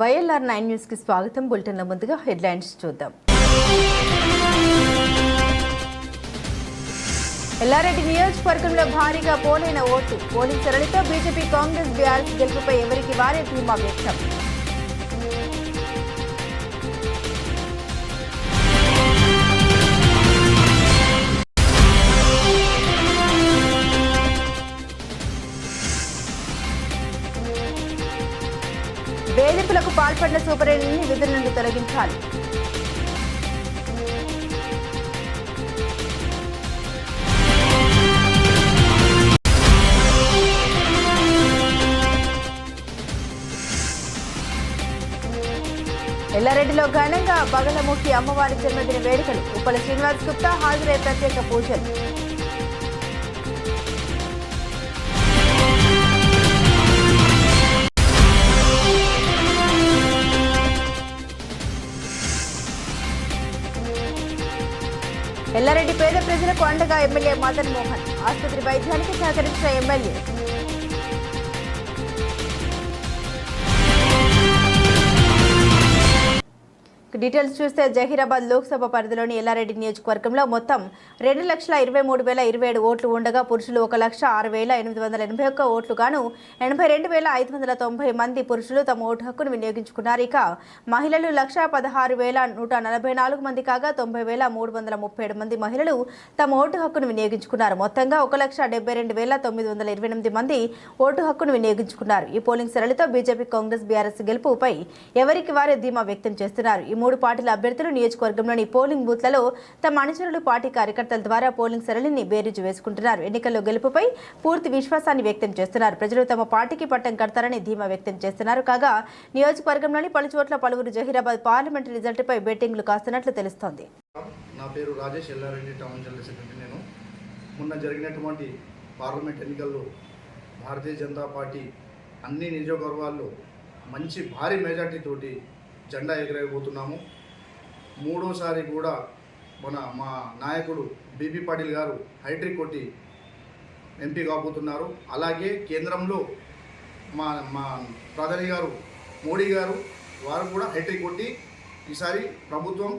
YLR nine న్యూస్కి స్వాగతం. బులెటిన్ల ముందుగా హెడ్లైన్స్ చూద్దాం. ఎల్లారెడ్డి నియోజకవర్గంలో భారీగా పోలైన ఓటు. పోలింగ్ సరళితో బీజేపీ కాంగ్రెస్ బీఆర్ఎస్ గెలుపుపై ఎవరికి వారే ధీమా వ్యక్తం? పాల్పడిన సూపరింటెండెంట్ని విధుల నుండి తొలగించాలి. ఎల్లారెడ్డిలో ఘనంగా బగలముఖి అమ్మవారి జన్మదిన వేడుకలు. ఉప్పల శ్రీనివాస్ గుప్తా హాజరై ప్రత్యేక పూజలు. ఎల్లారెడ్డి పేద ప్రజలకు అండగా ఎమ్మెల్యే మదన్ మోహన్. ఆసుపత్రి వైద్యానికి సహకరించిన ఎమ్మెల్యే డీటెయిల్స్ చూస్తే జహీరాబాద్ లోక్సభ పరిధిలోని ఎల్లారెడ్డి నియోజకవర్గంలో మొత్తం రెండు లక్షల ఇరవై మూడు వేల ఇరవై ఏడు ఓట్లు ఉండగా పురుషులు ఒక లక్ష ఆరు వేల ఎనిమిది వందల ఎనభై ఒక్క ఓట్లు గాను ఎనభై రెండు వేల ఐదు వందల తొంభై మంది పురుషులు తమ ఓటు హక్కును వినియోగించుకున్నారు. ఇక మహిళలు లక్ష పదహారు వేల నూట నలభై నాలుగు మంది కాగా తొంభై వేల మూడు వందల ముప్పై ఏడు మంది మహిళలు తమ ఓటు హక్కును వినియోగించుకున్నారు. మొత్తంగా ఒక లక్ష డెబ్బై రెండు వేల తొమ్మిది వందల ఇరవై ఎనిమిది మంది ఓటు హక్కును వినియోగించుకున్నారు. ఈ పోలింగ్ సరళితో బీజేపీ కాంగ్రెస్ బీఆర్ఎస్ గెలుపుపై ఎవరికి వారే ధీమా వ్యక్తం చేస్తున్నారు. ఈ మూడు పార్టీల అభ్యర్థులు నియోజకవర్గంలోని పోలింగ్ బూత్లలో తమ అనుచరులు పార్టీ కార్యకర్తల ద్వారా పోలింగ్ సరళిని బేరీజు వేసుకుంటున్నారు. ఎన్నికల్లో గెలుపుపై పూర్తి విశ్వాసాన్ని వ్యక్తం చేస్తున్నారు. ప్రజలు తమ పార్టీకి పట్టం కడతారని ధీమా వ్యక్తం చేస్తున్నారు. కాగా నియోజకవర్గంలోని పలు చోట్ల పలువురు జహీరాబాద్ పార్లమెంటు రిజల్ట్పై బెట్టింగ్లు కాస్తున్నట్లు తెలుస్తోంది. నా పేరు Rajesh Yellareddy town general secretary నేను. మొన్న జరిగినటువంటి పార్లమెంట్ ఎన్నికల్లో భారతీయ జనతా పార్టీ అన్ని నియోజకవర్గాల్లో మంచి భారీ మెజార్టీతోటి జెండా ఎగరేయబోతున్నాము. మూడోసారి కూడా మన మా నాయకుడు బీబీ పాటిల్ గారు హైట్రిక్ కొట్టి ఎంపీ కాబోతున్నారు. అలాగే కేంద్రంలో మా మా ప్రధాని గారు మోడీ గారు వారు కూడా హైట్రిక్ కొట్టి ఈసారి ప్రభుత్వం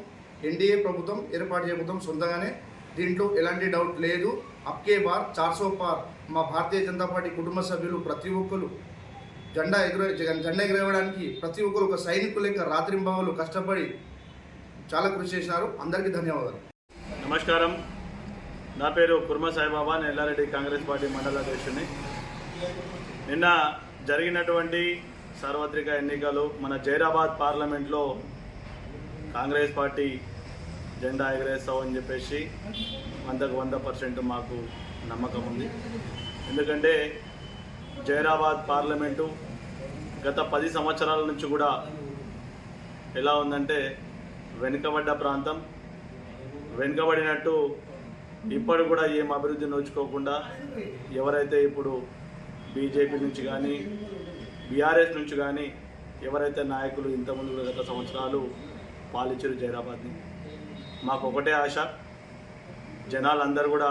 ఎన్డీఏ ప్రభుత్వం ఏర్పాటు చేయబోతాం సొంతగానే. దీంట్లో ఎలాంటి డౌట్ లేదు. అప్కే బార్ చార్సో పార్ మా భారతీయ జనతా పార్టీ కుటుంబ సభ్యులు ప్రతి ఒక్కరు జెండా ఎగుర జెండా ఎగరవేయడానికి ప్రతి ఒక్కరు ఒక సైనికుల లెక్క రాత్రింబవలు కష్టపడి చాలా కృషి చేసినారు. అందరికీ ధన్యవాదాలు. నమస్కారం. నా పేరు కుర్మ సాయిబాబా. నేను ఎల్లారెడ్డి కాంగ్రెస్ పార్టీ మండల అధ్యక్షుడిని. నిన్న జరిగినటువంటి సార్వత్రిక ఎన్నికలు మన జైరాబాద్ పార్లమెంట్లో కాంగ్రెస్ పార్టీ జెండా ఎగరేస్తామని చెప్పేసి వందకు వంద పర్సెంట్ మాకు నమ్మకం ఉంది. ఎందుకంటే జైరాబాద్ పార్లమెంటు గత పది సంవత్సరాల నుంచి కూడా ఎలా ఉందంటే వెనుకబడ్డ ప్రాంతం వెనుకబడినట్టు ఇప్పుడు కూడా ఏం అభివృద్ధి నోచుకోకుండా ఎవరైతే ఇప్పుడు బీజేపీ నుంచి కానీ బీఆర్ఎస్ నుంచి కానీ ఎవరైతే నాయకులు ఇంతకుముందు గత సంవత్సరాలు పాలించారు జైరాబాద్ని మాకు ఒకటే ఆశ. జనాలందరూ కూడా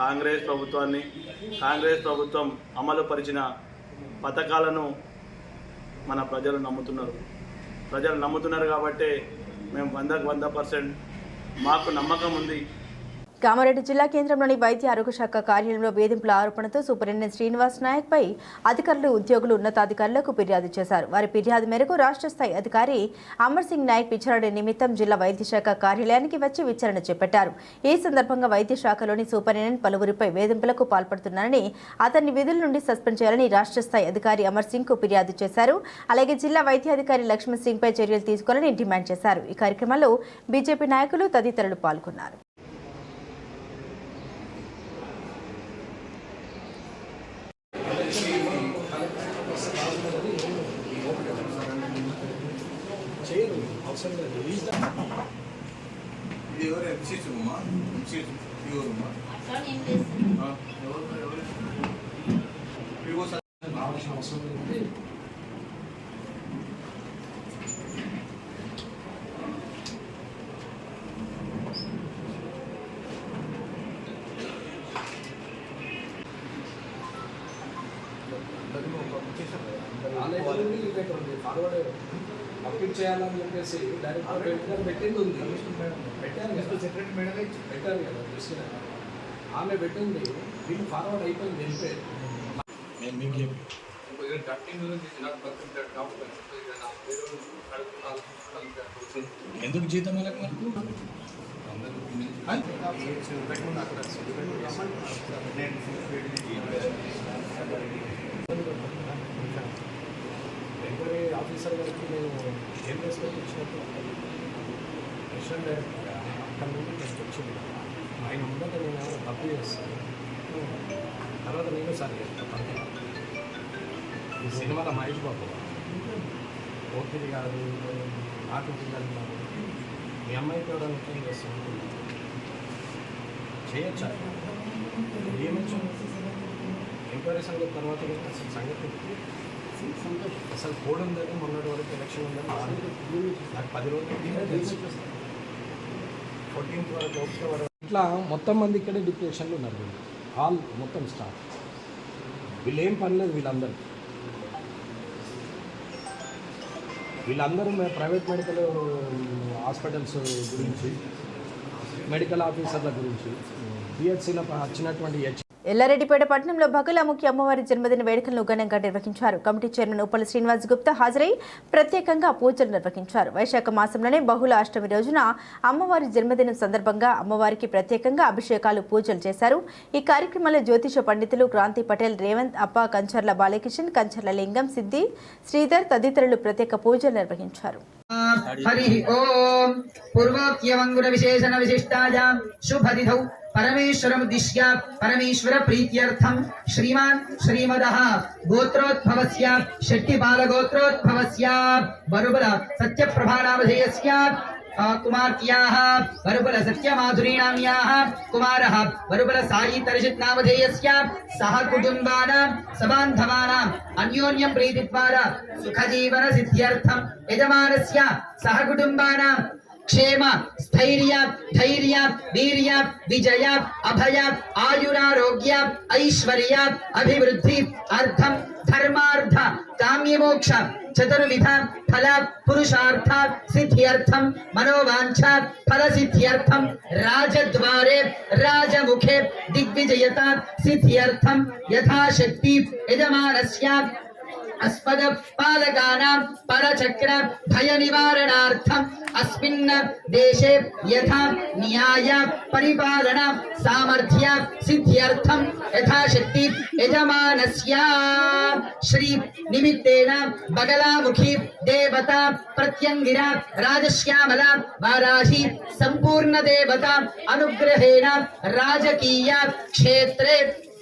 కాంగ్రెస్ ప్రభుత్వాన్ని కాంగ్రెస్ ప్రభుత్వం అమలు పరిచిన పథకాలను మన ప్రజలు నమ్ముతున్నారు. ప్రజలు నమ్ముతున్నారు కాబట్టే మేము వందకు వంద పర్సెంట్ మాకు నమ్మకం ఉంది. కామారెడ్డి జిల్లా కేంద్రంలోని వైద్య ఆరోగ్య శాఖ కార్యాలయంలో వేధింపుల ఆరోపణతో సూపరింటెండెంట్ శ్రీనివాస్ నాయక్ పై అధికారులు ఉద్యోగులు ఉన్నతాధికారులకు ఫిర్యాదు చేశారు. వారి ఫిర్యాదు మేరకు రాష్ట్ర స్థాయి అధికారి అమర్ సింగ్ నాయక్ విచారణ నిమిత్తం జిల్లా వైద్య శాఖ కార్యాలయానికి వచ్చి విచారణ చేపట్టారు. ఈ సందర్భంగా వైద్య శాఖలోని సూపరింటెండెంట్ పలువురిపై వేధింపులకు పాల్పడుతున్నారని అతన్ని విధుల నుండి సస్పెండ్ చేయాలని రాష్ట్ర స్థాయి అధికారి అమర్ సింగ్కు ఫిర్యాదు చేశారు. అలాగే జిల్లా వైద్యాధికారి లక్ష్మణ్ సింగ్ పై చర్యలు తీసుకోవాలని డిమాండ్ చేశారు. ఈ కార్యక్రమంలో బీజేపీ నాయకులు తదితరులు పాల్గొన్నారు. ఎవరు ఎంసీసీ ఉమ్మా ఎంసీసీ ప్యూర్ ఉమ్మా ఆ, ఎవరు ఎవరు పిఓ సార్ రావాల్సిన అవసరం ఉంది ఫార్వర్డ్ పంపించేయాలని చెప్పేసి డైరెక్టర్ పెట్టారు పెట్టింది ఉంది పెట్టారు కదా సెక్రటరీ మేడమే పెట్టారు కదా దృష్టిలో ఆమె పెట్టింది వీళ్ళు ఫార్వర్డ్ అయిపోయింది వెళ్ళిపోయారు నేను మీకు చెప్పి ఎందుకు జీతం మనకు ఎంక్వైరీ ఆఫీసర్ గారికి నేను ఏం రెస్పెక్ట్ ఇచ్చినట్టు ప్రెసిడెంట్ డైరెక్టర్గా అక్కడ నుండి నేను వచ్చింది. ఆయన ముందట నేను ఏమైనా తప్పు చేస్తాను? తర్వాత నేను సార్ చెప్తాను అంతే ఈ సినిమాలో మహేష్ బాబు. ఓపిడి కాదు నాకు కాదు. ఉన్నారు. మీ అమ్మాయి కూడా నృత్యం చేస్తాను చేయొచ్చా? ఏమొచ్చు? ఎంక్వైరీ సంగతి తర్వాత సంగతి అసలు కోడ్ ఉందని మొన్నటి వరకు ఎలక్షన్ ఉందని నాకు పది రోజులు తెలుసు ఫోర్టీన్త్ వరకు వరకు ఇట్లా మొత్తం మంది ఇక్కడే డిప్రెషన్లో ఉన్నారు వీళ్ళు. ఆల్ మొత్తం స్టాఫ్ వీళ్ళేం పర్లేదు వీళ్ళందరూ. వీళ్ళందరూ ప్రైవేట్ మెడికల్ హాస్పిటల్స్ గురించి మెడికల్ ఆఫీసర్ల గురించి బిహెచ్సిలో వచ్చినటువంటి హెచ్ ఎల్లారెడ్డిపేట పట్టణంలో ముఖ్య అమ్మవారి జన్మదిన వేడుకలను ఘనంగా నిర్వహించారు. కమిటీ చైర్మన్ ఉప్పల శ్రీనివాస్ గుప్తా హాజరై ప్రత్యేకంగా పూజలు నిర్వహించారు. వైశాఖ మాసంలోనే బహుళ అష్టమి రోజున అమ్మవారి జన్మదినం సందర్భంగా అమ్మవారికి ప్రత్యేకంగా అభిషేకాలు పూజలు చేశారు. ఈ కార్యక్రమంలో జ్యోతిష పండితులు క్రాంతి పటేల్ రేవంత్ అప్ప కంచర్ల బాలకిషన్ కంచర్ల లింగం సిద్ధి శ్రీధర్ తదితరులు ప్రత్యేక పూజలు నిర్వహించారు. హరి ఓం పూర్వోక్యమంగుల విశేషణ విశిష్టాయాం శుభదిధౌ परमेश्वर उद्देश्य परमेश्वर प्रीत्यर्थम श्रीमान श्रीमद गोत्रोद्भव श्रीमदः गोत्रोद्भवस्य शेट्टिबालगोत्रोद्भवस्य बरुबल सत्यप्रभानामधेयस्य कुमार्त्याः वरुबल सत्यमाधुरीणां याः कुमार बरबल साई तरजित नामधेयस्य सह कुटुम्बानां सबान्धवानाम् अन्योन्यं प्रीतिद्वारा सुखजीवन सिद्ध्यर्थम यजमानस्य, सह कुटुम्बानां क्षेम स्थैर्य धैर्य वीर्य विजय अभय आयुरारोग्य ऐश्वर्य अभिवृद्धि अर्थम धर्मार्थ काम्यमोक्ष, चतुर्विध फल पुरुषार्थ सिद्ध्यर्थ मनोवांछ फल सिद्ध्यर्थम राजद्वारे, राजमुखे दिग्विजयता सिद्ध्यर्थ, यथाशक्ति यजमानस्य अस्पद पालकानां, परचक्र भय निवारणार्थ अस्मिन् देशे यथा न्याय, परिपालन, सामर्थ्य, सिद्ध्यर्थं यथाशक्ति, यजमानस्य। श्री निमित्तेन बगलामुखी देवता प्रत्यङ्गिरा राजश्यामला वाराही सम्पूर्ण देवता अनुग्रहेण राजकीय क्षेत्रे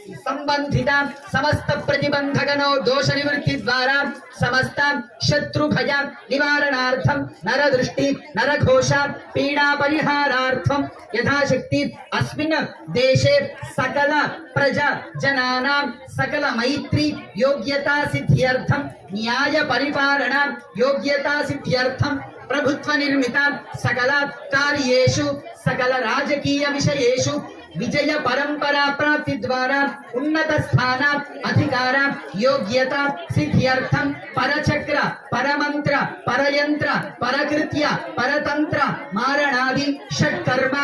संबंधित समस्त प्रतिबंधकनो दोष निवृत्ति द्वारा समस्त शत्रु भय निवारणार्थम नर दृष्टि नर घोष पीड़ा परिहारार्थम यथाशक्ति अस्मिन् देशे सकल प्रजा जनानां, सकल मैत्री योग्यता सिद्ध्यर्थम न्याय परिपालन योग्यता सिद्ध्यर्थम प्रभुत्व निर्मित सकल कार्येषु, सकल राजकीय विषयेषु विजय परंपरा प्राप्ति द्वारा उन्नत स्थान अधिकार योग्यता सिद्ध्यर्थम, परचक्र परमंत्र परयंत्र परकृत्य परतंत्र मारणादि षटकर्म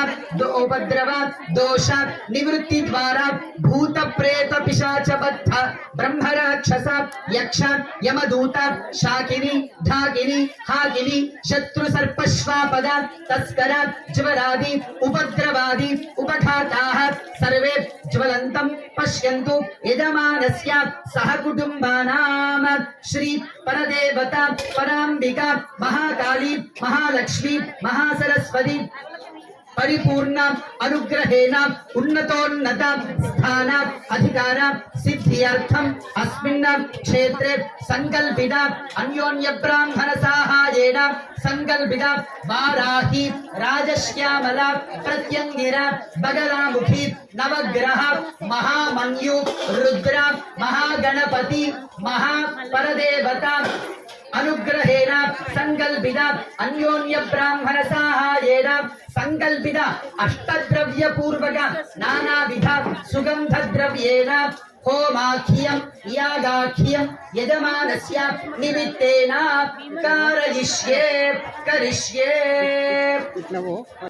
उपद्रव दोष निवृत्ति द्वारा भूत प्रेत पिशाच बद्ध ब्रह्म राक्षस यक्ष यमदूत शाकिनी धागिनी हागिनी शत्रु सर्पश्वापद तस्कर ज्वरादि उपद्रवादि उपघाता सर्वे ज्वलंतम पश्यन्तु यजमानस्य सह कुटुम्बानाम। श्री परदेवता पराम्बिका महाकाली महालक्ष्मी महासरस्वती। పరిపూర్ణ అనుగ్రహేణ ఉన్నతోన్నత స్థాన అధికార సిద్ధ్యర్థం అస్మిన్ క్షేత్రే సంకల్పిత అన్యోన్య బ్రాహ్మణ సాహాయేన సంకల్పిత వారాహి రాజశ్యామల ప్రత్యంగిర బగలాముఖి నవగ్రహ మహామన్యు రుద్ర మహాగణపతి మహాపరదేవత అనుగ్రహేణ సంకల్పిత అన్యోన్య బ్రాహ్మణ సాహాయేన సంకల్పిత అష్టద్రవ్య పూర్వక నానావిధ సుగంధ ద్రవ్యేన హోమాఖ్యం యాగాఖ్యం యజమానస్య నిమిత్తేన కారయిష్యే కరిష్యే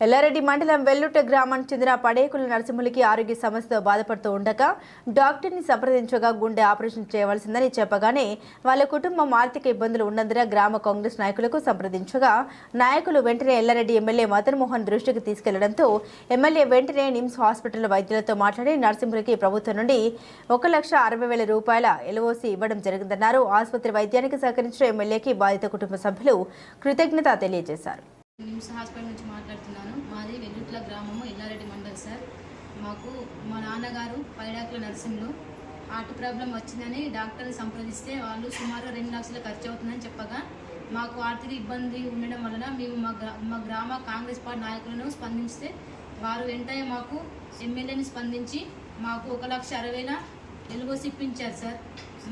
ఎల్లారెడ్డి మండలం వెల్లుట గ్రామానికి చెందిన పడేకుల నరసింహులకి ఆరోగ్య సమస్యతో బాధపడుతూ ఉండగా డాక్టర్ని సంప్రదించగా గుండె ఆపరేషన్ చేయవలసిందని చెప్పగానే వాళ్ళ కుటుంబం ఆర్థిక ఇబ్బందులు ఉన్నందున గ్రామ కాంగ్రెస్ నాయకులకు సంప్రదించగా నాయకులు వెంటనే ఎల్లారెడ్డి ఎమ్మెల్యే మదన్ మోహన్ దృష్టికి తీసుకెళ్ళడంతో ఎమ్మెల్యే వెంటనే నిమ్స్ హాస్పిటల్ వైద్యులతో మాట్లాడి నరసింహులకి ప్రభుత్వం నుండి ఒక ఒక లక్ష అరవై వేల రూపాయల ఎల్ఓసి ఇవ్వడం జరిగిందన్నారు. ఆసుపత్రి వైద్యానికి సహకరించిన ఎమ్మెల్యేకి బాధిత కుటుంబ సభ్యులు కృతజ్ఞత తెలియజేశారు. నిమ్స్ హాస్పిటల్ నుంచి మాట్లాడుతున్నాను. మాది వెల్లుట్ల గ్రామము ఎల్లారెడ్డి మండల్ సార్. మాకు మా నాన్నగారు పైడాకుల నరసింహులు. హార్ట్ ప్రాబ్లం వచ్చిందని డాక్టర్ని సంప్రదిస్తే వాళ్ళు సుమారు రెండు లక్షలు ఖర్చు అవుతుందని చెప్పగా మాకు ఆర్థిక ఇబ్బంది ఉండడం వలన మేము మా మా గ్రామ కాంగ్రెస్ పార్టీ నాయకులను స్పందిస్తే వారు వెంటనే మాకు ఎమ్మెల్యేని స్పందించి మాకు ఒక లక్ష అరవై వేల ఇప్పించారు సార్.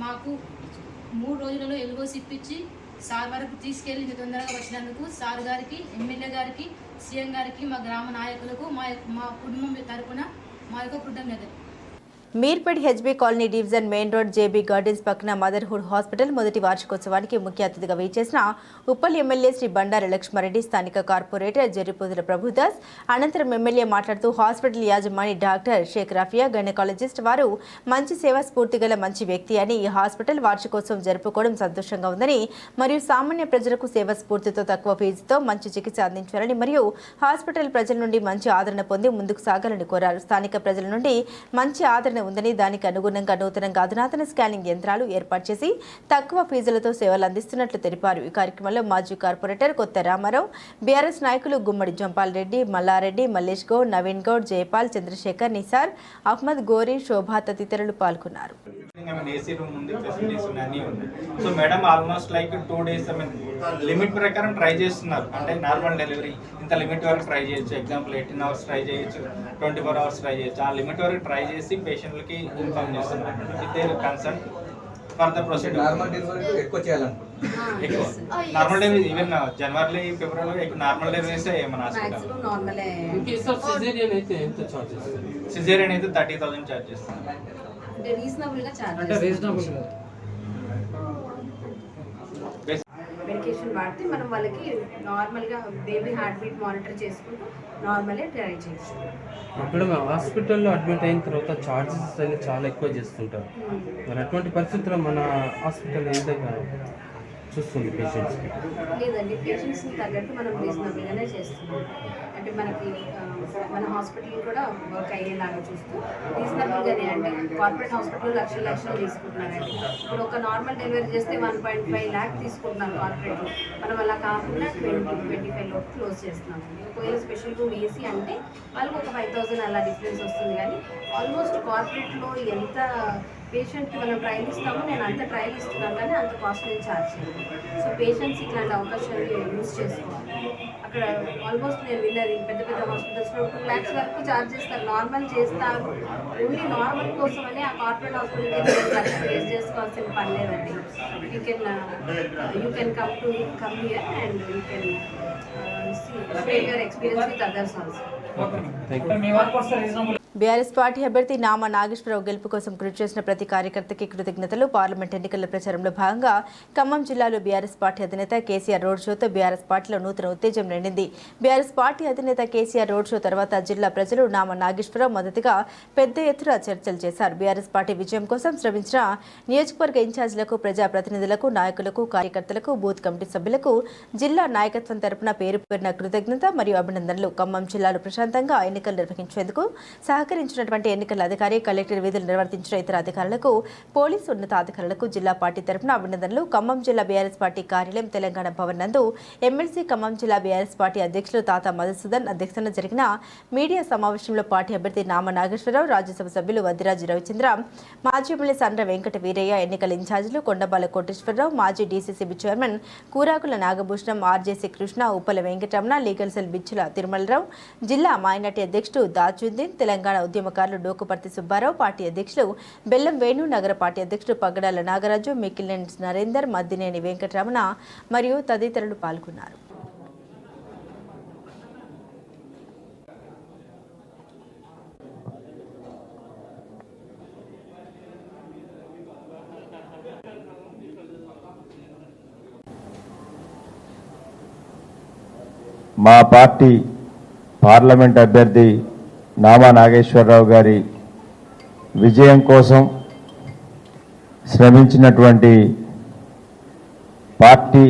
మాకు మూడు రోజులలో ఎలుగోసి ఇప్పించి సార్ వరకు తీసుకెళ్ళి ఇంత తొందరగా వచ్చినందుకు సార్ గారికి ఎమ్మెల్యే గారికి సీఎం గారికి మా గ్రామ నాయకులకు మా మా కుటుంబం తరపున మా యొక్క కృతజ్ఞతలు. Meerpet HB colony division main road JB gardens పక్కన మదర్హుడ్ హాస్పిటల్ మొదటి వార్షికోత్సవానికి ముఖ్య అతిథిగా వేచేసిన ఉప్పల్ ఎమ్మెల్యే శ్రీ బండారు లక్ష్మారెడ్డి స్థానిక కార్పొరేటర్ జెర్రిపోతుల ప్రభుదాస్ అనంతరం ఎమ్మెల్యే మాట్లాడుతూ హాస్పిటల్ యాజమాని డాక్టర్ షేక్ రఫియా గైనకాలజిస్ట్ వారు మంచి సేవా స్ఫూర్తి గల మంచి వ్యక్తి అని ఈ హాస్పిటల్ వార్షికోత్సవం జరుపుకోవడం సంతోషంగా ఉందని మరియు సామాన్య ప్రజలకు సేవ స్ఫూర్తితో తక్కువ ఫీజుతో మంచి చికిత్స అందించాలని మరియు హాస్పిటల్ ప్రజల నుండి మంచి ఆదరణ పొంది ముందుకు సాగాలని కోరారు. స్థానిక ప్రజల నుండి మంచి ఆదరణ ఉందని దానికి అనుగుణంగా నూతనంగా అధునాతన స్కానింగ్ యంత్రాలు ఏర్పాటు చేసి తక్కువ ఫీజులతో సేవలు అందిస్తున్నట్లు తెలిపారు. ఈ కార్యక్రమంలో మాజీ కార్పొరేటర్ కొత్త రామారావు బీఆర్ఎస్ నాయకులు గుమ్మడి జంపాల్ రెడ్డి మల్లారెడ్డి మల్లేష్ గౌడ్ నవీన్ గౌడ్ జయపాల్ చంద్రశేఖర్ నిసార్ అహ్మద్ గోరి శోభా తదితరులు పాల్గొన్నారు. So madam almost like two days limit ప్రకారం ట్రై చేస్తున్నారు. అంటే నార్మల్ డెలివరీ ఇంత లిమిట్ వరకు ట్రై చేయొచ్చు. ఎగ్జాంపుల్ ఎయిటీన్ అవర్స్ ట్రై చేయొచ్చు ట్వంటీ ఫోర్ అవర్స్ ట్రై చేయొచ్చు. ఆ లిమిట్ వరకు ట్రై చేసి పేషెంట్ పేషెంట్లకి ఇన్ఫార్మ్ చేస్తున్నారు with their concern for the procedure normal delivery ఎక్కువ చేయాలనుకుంటున్నాను. ఎక్కువ. నార్మల్ డెలివరీ ఈవెన్ జనవరి ఫిబ్రవరిలో ఎక్కువ నార్మల్ డెలివరీస్ మన హాస్పిటల్ సిజేరియన్ అయితే ఎంత చార్జెస్ సిజేరియన్ అయితే థర్టీ థౌసండ్ చార్జ్ చేస్తాను అంటే రీజనబుల్గా అంటే రీజనబుల్ మెడికేషన్ వాడితే మనం వాళ్ళకి నార్మల్గా బేబీ హార్ట్ బీట్ మానిటర్ చేసుకుంటూ నార్మల్గా ట్రై చేయొచ్చు. అప్పుడు హాస్పిటల్లో అడ్మిట్ అయిన తర్వాత చార్జెస్ అనేది చాలా ఎక్కువ చేస్తుంటారు. మరి అటువంటి పరిస్థితుల్లో మన హాస్పిటల్ ఏ చూస్తుంది పేషెంట్స్కి లేదండి పేషెంట్స్ని తగ్గట్టు మనం రీజనబుల్గానే చేస్తున్నాం. అంటే మనకి మన హాస్పిటల్ కూడా వర్క్ అయ్యేలాగా చూస్తూ రీజనబుల్గానే అంటే కార్పొరేట్ హాస్పిటల్ లక్షలు లక్షలు తీసుకుంటున్నారండి. ఇప్పుడు ఒక నార్మల్ డెలివరీ చేస్తే వన్ పాయింట్ ఫైవ్ ల్యాక్ తీసుకుంటున్నాం కార్పొరేట్ మనం అలా కాకుండా ట్వంటీ ట్వంటీ ఫైవ్ లోపు క్లోజ్ చేస్తున్నాం ఒకవేళ స్పెషల్ రూమ్ ఏసీ అంటే వాళ్ళకి ఒక ఫైవ్ థౌసండ్ అలా డిఫరెన్స్ వస్తుంది. కానీ ఆల్మోస్ట్ కార్పొరేట్లో ఎంత పేషెంట్కి మనం ట్రయల్ ఇస్తామో నేను అంత ట్రయల్ ఇస్తున్నాను కానీ అంత కాస్ట్ నేను ఛార్జ్ చేయను. సో పేషెంట్స్ ఇట్లాంటి అవకాశాలు యూజ్ చేసుకోవాలి. అక్కడ ఆల్మోస్ట్ నేను విన్నది పెద్ద పెద్ద హాస్పిటల్స్లో టూ ల్యాక్స్ వరకు ఛార్జ్ చేస్తారు. నార్మల్ చేస్తారు ఓన్లీ నార్మల్ కోసమని ఆ కార్పొరేట్ హాస్పిటల్కి వేస్ట్ చేసుకోవాల్సిన పని లేదండి. You can you can come to come here and you can share your experience with others also BRS party అభ్యర్థి నామా నాగేశ్వరరావు గెలుపు కోసం కృషి చేసిన ప్రతి కార్యకర్తకి కృతజ్ఞతలు. పార్లమెంట్ ఎన్నికల ప్రచారంలో భాగంగా ఖమ్మం జిల్లాలో బీఆర్ఎస్ పార్టీ అధినేత కేసీఆర్ రోడ్ షోతో బీఆర్ఎస్ పార్టీలో నూతన ఉత్తేజం నిండింది. బీఆర్ఎస్ పార్టీ అధినేత కేసీఆర్ రోడ్ షో తర్వాత జిల్లా ప్రజలు నామా నాగేశ్వరరావు మొదటిగా పెద్ద ఎత్తున చర్చలు చేశారు. బీఆర్ఎస్ పార్టీ విజయం కోసం శ్రమించిన నియోజకవర్గ ఇన్ఛార్జీలకు ప్రజాప్రతినిధులకు నాయకులకు కార్యకర్తలకు బూత్ కమిటీ సభ్యులకు జిల్లా నాయకత్వం తరపున పేరు పేరిన కృతజ్ఞత మరియు అభినందనలు. ఖమ్మం జిల్లాలో ప్రశాంతంగా ఎన్నికలు నిర్వహించేందుకు సహకరించినటువంటి ఎన్నికల అధికారి కలెక్టర్ విధులు నిర్వర్తించిన ఇతర అధికారులకు పోలీసు ఉన్నతాధికారులకు జిల్లా పార్టీ తరఫున అభినందనలు. ఖమ్మం జిల్లా బీఆర్ఎస్ పార్టీ కార్యాలయం తెలంగాణ భవన్ నందు ఎమ్మెల్సీ ఖమ్మం జిల్లా బీఆర్ఎస్ పార్టీ అధ్యక్షులు తాత మధుసూదన్ అధ్యక్షతన జరిగిన మీడియా సమావేశంలో పార్టీ అభ్యర్థి నామ నాగేశ్వరరావు రాజ్యసభ సభ్యులు వద్దిరాజు రవిచంద్ర మాజీ ఎమ్మెల్యే సండ్ర వెంకట వీరయ్య ఎన్నికల ఇన్ఛార్జీలు కొండబాల కోటేశ్వరరావు మాజీ DCCB chairman Kurakula Nagabhushanam RJC Krishna Uppala Venkataramana legal cell Bichchula Tirumala Rao జిల్లా మైనార్టీ అధ్యక్షుడు దాచుద్దీన్ తెలంగాణ తెలంగాణ ఉద్యమకారులు డోకుపర్తి సుబ్బారావు పార్టీ అధ్యక్షులు బెల్లం వేణు నగర పార్టీ అధ్యక్షుడు పగ్గడాల నాగరాజు మికిలినేని నరేందర్ మద్దినేని వెంకటరమణ మరియు తదితరులు పాల్గొన్నారు. మా పార్టీ పార్లమెంట్ అభ్యర్థి నామా నాగేశ్వరరావు గారి విజయం కోసం శ్రమించినటువంటి పార్టీ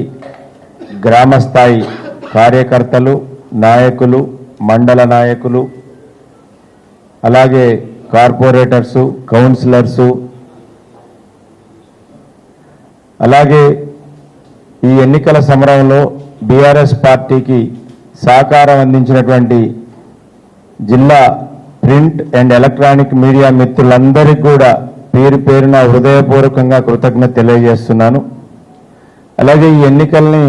గ్రామస్థాయి కార్యకర్తలు నాయకులు మండల నాయకులు అలాగే కార్పొరేటర్సు కౌన్సిలర్సు అలాగే ఈ ఎన్నికల సమరంలో బీఆర్ఎస్ పార్టీకి సహకారం అందించినటువంటి జిల్లా ప్రింట్ అండ్ ఎలక్ట్రానిక్ మీడియా మిత్రులందరికీ కూడా పేరు పేరున హృదయపూర్వకంగా కృతజ్ఞత తెలియజేస్తున్నాను. అలాగే ఈ ఎన్నికల్ని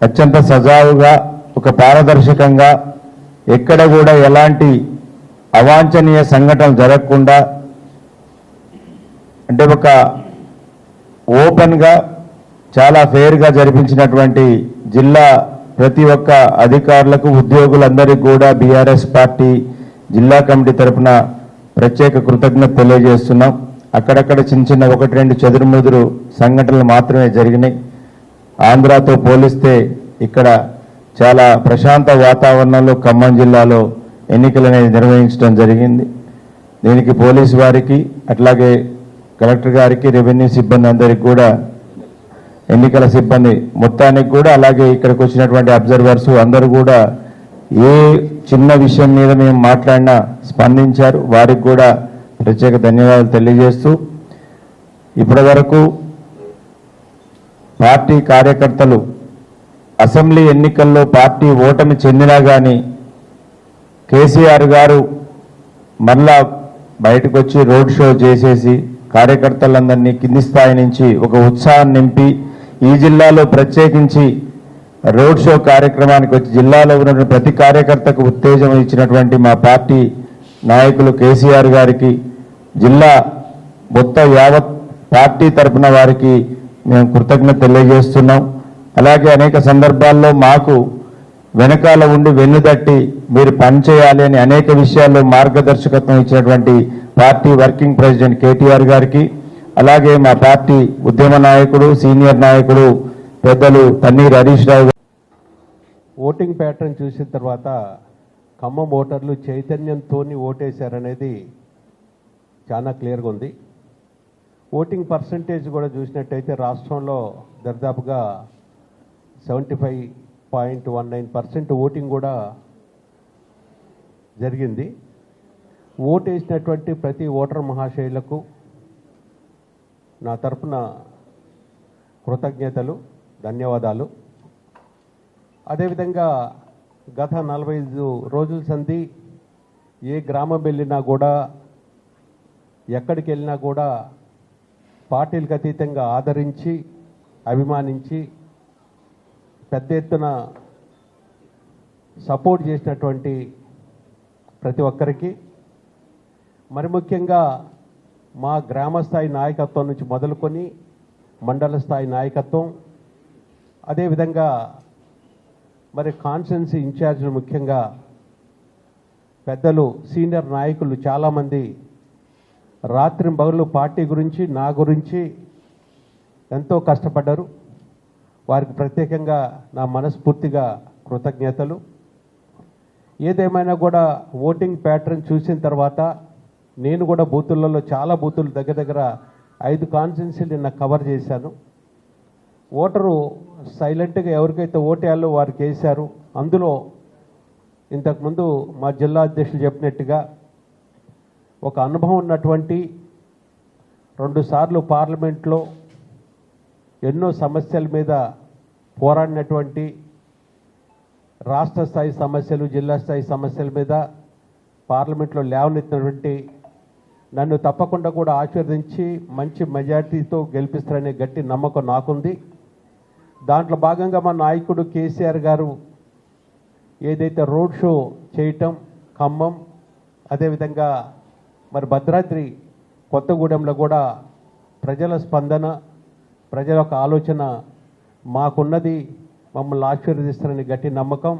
అత్యంత సజావుగా ఒక పారదర్శకంగా ఎక్కడ కూడా ఎలాంటి అవాంఛనీయ సంఘటనలు జరగకుండా అంటే ఒక ఓపెన్గా చాలా ఫెయిర్గా జరిపించినటువంటి జిల్లా ప్రతి ఒక్క అధికారులకు ఉద్యోగులందరికీ కూడా బీఆర్ఎస్ పార్టీ జిల్లా కమిటీ తరఫున ప్రత్యేక కృతజ్ఞత తెలియజేస్తున్నాం. అక్కడక్కడ చిన్న చిన్న ఒకటి రెండు చెదురుముదురు సంఘటనలు మాత్రమే జరిగినాయి. ఆంధ్రాతో పోలిస్తే ఇక్కడ చాలా ప్రశాంత వాతావరణంలో ఖమ్మం జిల్లాలో ఎన్నికలు అనేది నిర్వహించడం జరిగింది. దీనికి పోలీసు వారికి అట్లాగే కలెక్టర్ గారికి రెవెన్యూ సిబ్బంది అందరికీ కూడా ఎన్నికల సిబ్బంది మొత్తానికి కూడా అలాగే ఇక్కడికి వచ్చినటువంటి అబ్జర్వర్స్ అందరూ కూడా ఏ చిన్న విషయం మీద మేము మాట్లాడినా స్పందించారు. వారికి కూడా ప్రత్యేక ధన్యవాదాలు తెలియజేస్తూ ఇప్పటి వరకు పార్టీ కార్యకర్తలు అసెంబ్లీ ఎన్నికల్లో పార్టీ ఓటమి చెందినా కానీ కేసీఆర్ గారు మళ్ళా బయటకు వచ్చి రోడ్ షో చేసేసి కార్యకర్తలందరినీ కింది స్థాయి నుంచి ఒక ఉత్సాహం నింపి ఈ జిల్లాలో ప్రత్యేకించి రోడ్ షో కార్యక్రమానికి వచ్చి జిల్లాలో ఉన్నటువంటి ప్రతి కార్యకర్తకు ఉత్తేజం ఇచ్చినటువంటి మా పార్టీ నాయకులు కేసీఆర్ గారికి జిల్లా మొత్తం యావత్ పార్టీ తరపున వారికి మేము కృతజ్ఞత తెలియజేస్తున్నాం. అలాగే అనేక సందర్భాల్లో మాకు వెనకాల ఉండి వెన్నుదట్టి మీరు పనిచేయాలి అని అనేక విషయాల్లో మార్గదర్శకత్వం ఇచ్చినటువంటి పార్టీ వర్కింగ్ ప్రెసిడెంట్ కేటీఆర్ గారికి అలాగే మా పార్టీ ఉద్యమ నాయకుడు సీనియర్ నాయకుడు పెద్దలు తన్నీర్ హరీష్ రావు ఓటింగ్ ప్యాటర్న్ చూసిన తర్వాత ఖమ్మం ఓటర్లు చైతన్యంతో ఓటేశారనేది చాలా క్లియర్గా ఉంది. ఓటింగ్ పర్సంటేజ్ కూడా చూసినట్టయితే రాష్ట్రంలో దర్దాపుగా seventy five point one nine percent voting కూడా జరిగింది. ఓటేసినటువంటి ప్రతి ఓటర్ మహాశయులకు నా తరపున కృతజ్ఞతలు ధన్యవాదాలు. అదేవిధంగా గత నలభై ఐదు రోజుల సంధి ఏ గ్రామం వెళ్ళినా కూడా ఎక్కడికి వెళ్ళినా కూడా పార్టీలకు అతీతంగా ఆదరించి అభిమానించి పెద్ద ఎత్తున సపోర్ట్ చేసినటువంటి ప్రతి ఒక్కరికి. మరి ముఖ్యంగా మా గ్రామ స్థాయి నాయకత్వం నుంచి మొదలుకొని మండల స్థాయి నాయకత్వం అదేవిధంగా మరి కాన్స్టెన్సీ ఇన్ఛార్జీలు ముఖ్యంగా పెద్దలు సీనియర్ నాయకులు చాలామంది రాత్రి బగులు పార్టీ గురించి నా గురించి ఎంతో కష్టపడ్డారు. వారికి ప్రత్యేకంగా నా మనస్ఫూర్తిగా కృతజ్ఞతలు. ఏదేమైనా కూడా ఓటింగ్ ప్యాటర్న్ చూసిన తర్వాత నేను కూడా బూతులలో చాలా బూతులు దగ్గర దగ్గర ఐదు కాన్స్టిట్యున్సీలు నిన్న కవర్ చేశాను. ఓటరు సైలెంట్గా ఎవరికైతే ఓటేయాలో వారికి వేశారు అందులో ఇంతకుముందు మా జిల్లా అధ్యక్షులు చెప్పినట్టుగా ఒక అనుభవం ఉన్నటువంటి రెండుసార్లు పార్లమెంట్లో ఎన్నో సమస్యల మీద పోరాడినటువంటి రాష్ట్ర స్థాయి సమస్యలు జిల్లా స్థాయి సమస్యల మీద పార్లమెంట్లో లేవనెత్తినటువంటి నన్ను తప్పకుండా కూడా ఆశీర్వదించి మంచి మెజార్టీతో గెలిపిస్తారనే గట్టి నమ్మకం నాకుంది. దాంట్లో భాగంగా మా నాయకుడు కేసీఆర్ గారు ఏదైతే రోడ్ షో చేయటం ఖమ్మం అదేవిధంగా మరి భద్రాద్రి కొత్తగూడెంలో కూడా ప్రజల స్పందన ప్రజల యొక్క ఆలోచన మాకున్నది. మమ్మల్ని ఆశీర్వదిస్తారని గట్టి నమ్మకం.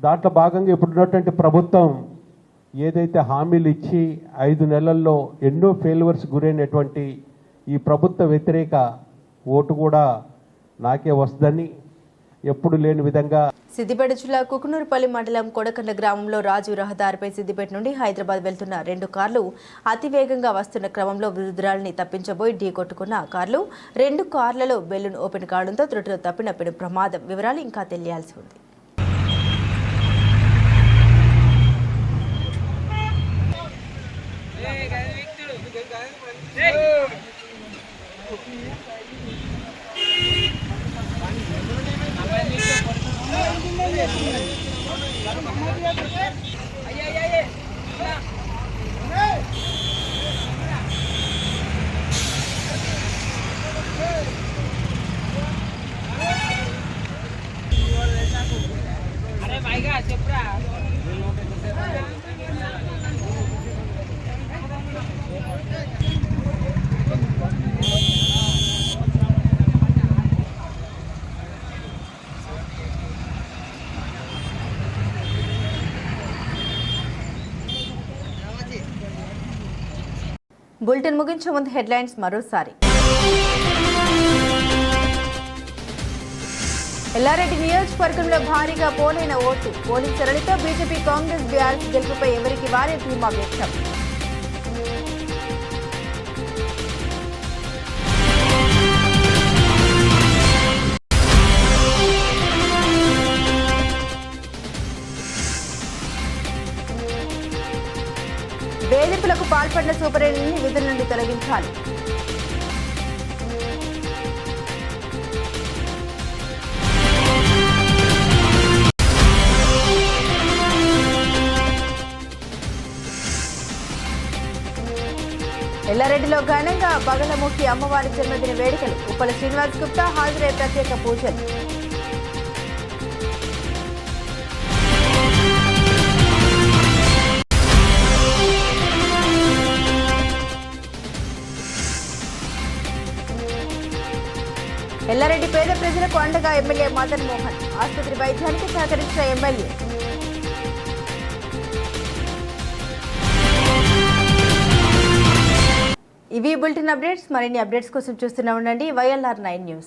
దాంట్లో భాగంగా ఇప్పుడున్నటువంటి ప్రభుత్వం ఏదైతే హామీలు ఇచ్చి ఐదు నెలల్లో ఎన్నో ఫెయిల్వర్స్ గురైనటువంటి ఈ ప్రభుత్వ వ్యతిరేక ఓటు కూడా నాకే వస్తుందని ఎప్పుడు లేని విధంగా సిద్దిపేట జిల్లా కుకునూరుపల్లి మండలం కొడకండ గ్రామంలో రాజు రహదారిపై సిద్దిపేట నుండి హైదరాబాద్ వెళ్తున్న రెండు కార్లు అతివేగంగా వస్తున్న క్రమంలో వృద్ధురాలిని తప్పించబోయి ఢీ కొట్టుకున్న కార్లు రెండు కార్లలో బెలూన్ ఓపెన్ కావడంతో త్రుటిలో తప్పిన పెను ప్రమాదం వివరాలు ఇంకా తెలియాల్సి ఉంది. Hey! బులెటిన్ ముగించే ముందు హెడ్లైన్స్ మరోసారి. ఎల్లారెడ్డి నియోజకవర్గంలో భారీగా పోలైన ఓటు. పోలింగ్ సరళితో బీజేపీ కాంగ్రెస్ బీఆర్ఎస్ గెలుపుపై ఎవరికి వారే ధీమా వ్యక్తం. సూపరింటెండెంట్ని విధుల నుండి తొలగించాలి. ఎల్లారెడ్డిలో ఘనంగా బగలముఖి అమ్మవారి జన్మదిన వేడుకలు. ఉప్పల శ్రీనివాస్ గుప్తా హాజరై ప్రత్యేక పూజలు. ఎల్లారెడ్డి పేద ప్రజలకు అండగా ఎమ్మెల్యే మదన్ మోహన్. ఆసుపత్రి వైద్యానికి సహకరించిన ఎమ్మెల్యే. ఇవి బులెటిన్ అప్డేట్స్. మరిన్ని అప్డేట్స్ కోసం చూస్తూనే ఉండండి. YLR nine news.